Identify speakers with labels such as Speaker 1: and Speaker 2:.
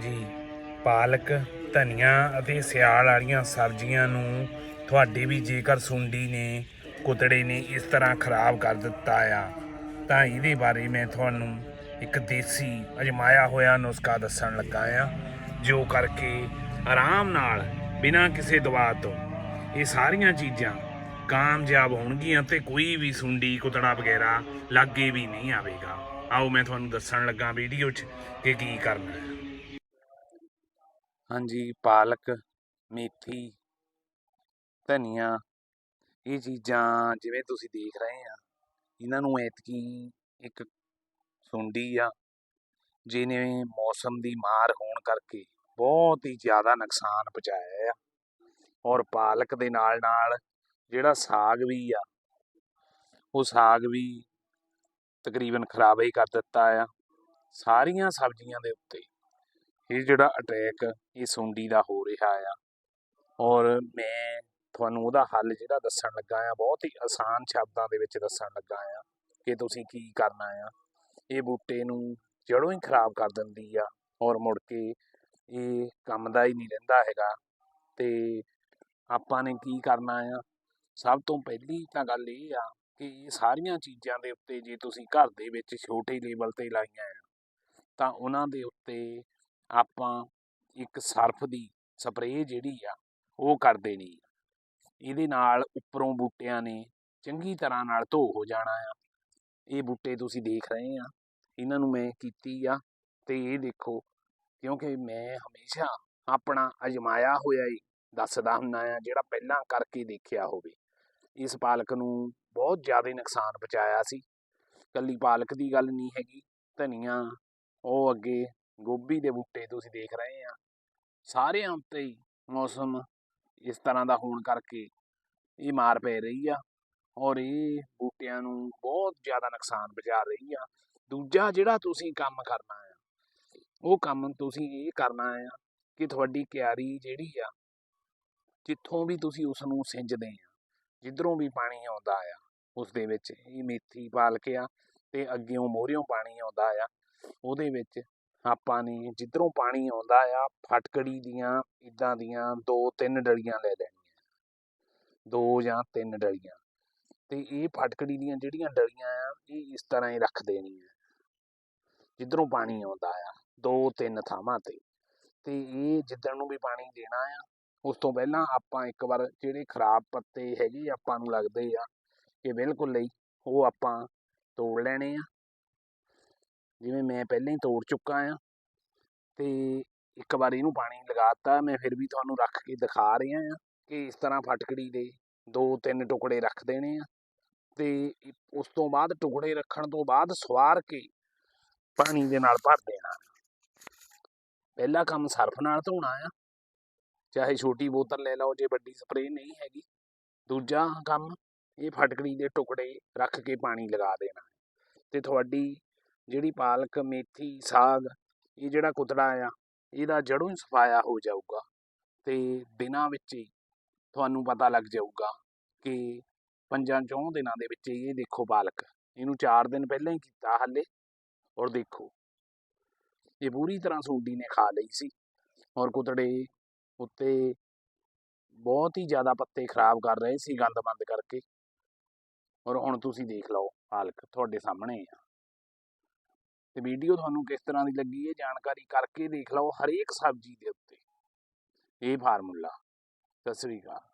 Speaker 1: ਹਾਂਜੀ। ਪਾਲਕ, ਧਨੀਆ ਅਤੇ ਸਿਆਲ ਵਾਲੀਆਂ ਸਬਜ਼ੀਆਂ ਨੂੰ ਤੁਹਾਡੇ ਵੀ ਜੇਕਰ ਸੁੰਡੀ ਨੇ, ਕੁਤੜੇ ਨੇ ਇਸ ਤਰ੍ਹਾਂ ਖਰਾਬ ਕਰ ਦਿੱਤਾ ਆ, ਤਾਂ ਇਹਦੇ ਬਾਰੇ ਮੈਂ ਤੁਹਾਨੂੰ ਇੱਕ ਦੇਸੀ ਅਜਮਾਇਆ ਹੋਇਆ ਨੁਸਖਾ ਦੱਸਣ ਲੱਗਾ ਆ, ਜੋ ਕਰਕੇ ਆਰਾਮ ਨਾਲ ਬਿਨਾਂ ਕਿਸੇ ਦਵਾ ਤੋਂ ਇਹ ਸਾਰੀਆਂ ਚੀਜ਼ਾਂ ਕਾਮਯਾਬ ਹੋਣਗੀਆਂ ਤੇ ਕੋਈ ਵੀ ਸੁੰਡੀ, ਕੁਤੜਾ ਵਗੈਰਾ ਲਾਗੇ ਵੀ ਨਹੀਂ ਆਵੇਗਾ। ਆਓ ਮੈਂ ਤੁਹਾਨੂੰ ਦੱਸਣ ਲੱਗਾ ਵੀਡੀਓ 'ਚ ਕਿ ਕੀ ਕਰਨਾ ਹੈ। ਹਾਂਜੀ, ਪਾਲਕ, ਮੇਥੀ, ਧਨੀਆ, ਇਹ ਚੀਜ਼ਾਂ ਜਿਵੇਂ ਤੁਸੀਂ ਦੇਖ ਰਹੇ ਆ, ਇਹਨਾਂ ਨੂੰ ਐਤਕੀ ਇੱਕ ਸੁੰਡੀ ਆ, ਜਿਹਨੇ ਮੌਸਮ ਦੀ ਮਾਰ ਹੋਣ ਕਰਕੇ ਬਹੁਤ ਹੀ ਜ਼ਿਆਦਾ ਨੁਕਸਾਨ ਪਹੁੰਚਾਇਆ ਆ। ਔਰ ਪਾਲਕ ਦੇ ਨਾਲ ਨਾਲ ਜਿਹੜਾ ਸਾਗ ਵੀ ਆ, ਉਹ ਸਾਗ ਵੀ ਤਕਰੀਬਨ ਖਰਾਬ ਹੀ ਕਰ ਦਿੱਤਾ ਆ, ਸਾਰੀਆਂ ਸਬਜ਼ੀਆਂ ਦੇ ਉੱਤੇ। ਇਹ ਜਿਹੜਾ ਅਟੈਕ ਇਹ ਸੁੰਡੀ ਦਾ ਹੋ ਰਿਹਾ ਆ। ਔਰ ਮੈਂ ਤੁਹਾਨੂੰ ਉਹਦਾ ਹੱਲ ਜਿਹੜਾ ਦੱਸਣ ਲੱਗਾ ਆ, ਬਹੁਤ ਹੀ ਆਸਾਨ ਸ਼ਬਦਾਂ ਦੇ ਵਿੱਚ ਦੱਸਣ ਲੱਗਾ ਆ ਕਿ ਤੁਸੀਂ ਕੀ ਕਰਨਾ ਆ। ਇਹ ਬੂਟੇ ਨੂੰ ਜੜੋਂ ਹੀ ਖਰਾਬ ਕਰ ਦਿੰਦੀ ਆ ਔਰ ਮੁੜ ਕੇ ਇਹ ਕੰਮ ਦਾ ਹੀ ਨਹੀਂ ਰਹਿੰਦਾ ਹੈਗਾ। ਤੇ ਆਪਾਂ ਨੇ ਕੀ ਕਰਨਾ ਆ? ਸਭ ਤੋਂ ਪਹਿਲੀ ਤਾਂ ਗੱਲ ਇਹ ਆ ਕਿ ਇਹ ਸਾਰੀਆਂ ਚੀਜ਼ਾਂ ਦੇ ਉੱਤੇ ਜੇ ਤੁਸੀਂ ਘਰ ਦੇ ਵਿੱਚ ਛੋਟੇ ਲੈਵਲ ਤੇ ਲਾਈਆਂ ਆ, ਤਾਂ ਉਹਨਾਂ ਦੇ ਉੱਤੇ ਆਪਾਂ ਇੱਕ ਸਰਫ ਦੀ ਸਪਰੇਅ ਜਿਹੜੀ ਆ, ਉਹ ਕਰ ਦੇਣੀ ਆ ਇਹਦੇ ਨਾਲ ਉੱਪਰੋਂ ਬੂਟਿਆਂ ਨੇ ਚੰਗੀ ਤਰ੍ਹਾਂ ਨਾਲ ਧੋ ਹੋ ਜਾਣਾ ਆ। ਇਹ ਬੂਟੇ ਤੁਸੀਂ ਦੇਖ ਰਹੇ ਆ। ਇਹਨਾਂ ਨੂੰ ਮੈਂ ਕੀਤੀ ਆ ਤੇ ਇਹ ਦੇਖੋ, ਕਿਉਂਕਿ ਮੈਂ ਹਮੇਸ਼ਾ ਆਪਣਾ ਅਜਮਾਇਆ ਹੋਇਆ ਹੀ ਦੱਸਦਾ ਹੁੰਦਾ ਆ, ਜਿਹੜਾ ਪਹਿਲਾਂ ਕਰਕੇ ਦੇਖਿਆ ਹੋਵੇ। ਇਸ ਪਾਲਕ ਨੂੰ ਬਹੁਤ ਜ਼ਿਆਦਾ ਨੁਕਸਾਨ ਪਹੁੰਚਾਇਆ ਸੀ। ਕੱਲੀ ਪਾਲਕ ਦੀ ਗੱਲ ਨਹੀਂ ਹੈਗੀ। ਧਨੀਆ, ਉਹ ਅੱਗੇ ਗੋਭੀ ਦੇ ਬੂਟੇ ਤੁਸੀਂ ਦੇਖ ਰਹੇ ਆ। ਸਾਰਿਆਂ ਉੱਤੇ ਹੀ ਮੌਸਮ ਇਸ ਤਰ੍ਹਾਂ ਦਾ ਹੋਣ ਕਰਕੇ ਇਹ ਮਾਰ ਪੈ ਰਹੀ ਆ ਔਰ ਇਹ ਬੂਟਿਆਂ ਨੂੰ ਬਹੁਤ ਜ਼ਿਆਦਾ ਨੁਕਸਾਨ ਪਹੁੰਚਾ ਰਹੀ ਆ। ਦੂਜਾ ਜਿਹੜਾ ਤੁਸੀਂ ਕੰਮ ਕਰਨਾ ਆ, ਉਹ ਕੰਮ ਤੁਸੀਂ ਇਹ ਕਰਨਾ ਆ ਕਿ ਤੁਹਾਡੀ ਕਿਆਰੀ ਜਿਹੜੀ ਆ, ਜਿੱਥੋਂ ਵੀ ਤੁਸੀਂ ਉਸ ਨੂੰ ਸਿੰਜਦੇ ਆ, ਜਿੱਧਰੋਂ ਵੀ ਪਾਣੀ ਆਉਂਦਾ ਆ ਉਸ ਦੇ ਵਿੱਚ ਇਹ ਮੇਥੀ ਪਾਲਕ ਆ ਤੇ ਅੱਗਿਓਂ ਮੋਹਰਿਓਂ ਪਾਣੀ ਆਉਂਦਾ ਆ, ਉਹਦੇ ਵਿੱਚ ਆਪਾਂ ਨੇ ਜਿੱਧਰੋਂ ਪਾਣੀ ਆਉਂਦਾ ਆ, ਫਟਕੜੀ ਦੀਆਂ ਇਦਾਂ ਦੀਆਂ ਦੋ ਤਿੰਨ ਡਲੀਆਂ ਲੈ ਲੈਣੀਆਂ। ਦੋ ਜਾਂ ਤਿੰਨ ਡਲੀਆਂ। ਤੇ ਇਹ ਫਟਕੜੀ ਦੀਆਂ ਜਿਹੜੀਆਂ ਡਲੀਆਂ ਆ, ਇਹ ਇਸ ਤਰ੍ਹਾਂ ਹੀ ਰੱਖ ਦੇਣੀਆਂ। ਜਿੱਧਰੋਂ ਪਾਣੀ ਆਉਂਦਾ ਆ, ਦੋ ਤਿੰਨ ਥਾਵਾਂ ਤੇ। ਤੇ ਇਹ ਜਿੱਦਣ ਨੂੰ ਵੀ ਪਾਣੀ ਦੇਣਾ ਆ, ਉਸ ਤੋਂ ਪਹਿਲਾਂ ਆਪਾਂ ਇੱਕ ਵਾਰ ਜਿਹੜੇ ਖਰਾਬ ਪੱਤੇ ਹੈਗੇ ਆਪਾਂ ਨੂੰ ਲੱਗਦੇ ਆ ਕਿ ਬਿਲਕੁਲ ਲਈ, ਉਹ ਆਪਾਂ ਤੋੜ ਲੈਣੇ ਆ। ਜਿਵੇਂ ਮੈਂ ਪਹਿਲਾਂ ਹੀ ਤੋੜ ਚੁੱਕਾ ਆ ਤੇ ਇੱਕ ਵਾਰ ਇਹਨੂੰ ਪਾਣੀ ਲਗਾਤਾ ਮੈਂ ਫਿਰ ਵੀ ਤੁਹਾਨੂੰ ਰੱਖ ਕੇ ਦਿਖਾ ਰਿਹਾ ਆ ਕਿ ਇਸ ਤਰ੍ਹਾਂ ਫਟਕੜੀ ਦੇ ਦੋ ਤਿੰਨ ਟੁਕੜੇ ਰੱਖ ਦੇਣੇ ਆ ਤੇ ਉਸ ਤੋਂ ਬਾਅਦ ਟੁਕੜੇ ਰੱਖਣ ਤੋਂ ਬਾਅਦ ਸਵਾਰ ਕੇ ਪਾਣੀ ਦੇ ਨਾਲ ਭਰ ਦੇਣਾ। ਪਹਿਲਾ ਕੰਮ ਸਰਫ ਨਾਲ ਧੋਣਾ ਆ, ਚਾਹੇ ਛੋਟੀ ਬੋਤਲ ਲੈ ਲਓ ਜੇ ਵੱਡੀ ਸਪਰੇਅ ਨਹੀਂ ਹੈਗੀ। ਦੂਜਾ ਕੰਮ ਇਹ ਫਟਕੜੀ ਦੇ ਟੁਕੜੇ ਰੱਖ ਕੇ ਪਾਣੀ ਲਗਾ ਦੇਣਾ ਤੇ ਤੁਹਾਡੀ ਜਿਹੜੀ ਪਾਲਕ, ਮੇਥੀ, ਸਾਗ, ਇਹ ਜਿਹੜਾ ਕੁਤੜਾ ਆ, ਇਹਦਾ ਜੜੋਂ ਹੀ ਸਫਾਇਆ ਹੋ ਜਾਊਗਾ ਤੇ ਦਿਨਾਂ ਵਿੱਚ ਹੀ ਤੁਹਾਨੂੰ ਪਤਾ ਲੱਗ ਜਾਊਗਾ ਕਿ ਪੰਜਾਂ ਚੌਂ ਦਿਨਾਂ ਦੇ ਵਿੱਚ ਹੀ ਇਹ ਦੇਖੋ ਪਾਲਕ, ਇਹਨੂੰ 4 ਦਿਨ ਪਹਿਲਾਂ ਹੀ ਕੀਤਾ ਹਾਲੇ ਔਰ ਦੇਖੋ, ਇਹ ਪੂਰੀ ਤਰ੍ਹਾਂ ਸੂਡੀ ਨੇ ਖਾ ਲਈ ਸੀ ਔਰ ਕੁਤੜੇ ਉੱਤੇ ਬਹੁਤ ਹੀ ਜ਼ਿਆਦਾ ਪੱਤੇ ਖਰਾਬ ਕਰ ਰਹੇ ਸੀ ਗੰਦ ਬੰਦ ਕਰਕੇ ਔਰ ਹੁਣ ਤੁਸੀਂ ਦੇਖ ਲਓ ਪਾਲਕ ਤੁਹਾਡੇ ਸਾਹਮਣੇ ਆ। ਤੇ ਵੀਡੀਓ ਤੁਹਾਨੂੰ ਕਿਸ ਤਰ੍ਹਾਂ ਦੀ ਲੱਗੀ ਇਹ ਜਾਣਕਾਰੀ ਕਰਕੇ ਦੇਖ ਲਓ ਹਰੇਕ ਸਬਜ਼ੀ ਦੇ ਉੱਤੇ। ਇਹ ਫਾਰਮੂਲਾ। ਸਤਿ ਸ੍ਰੀ ਅਕਾਲ।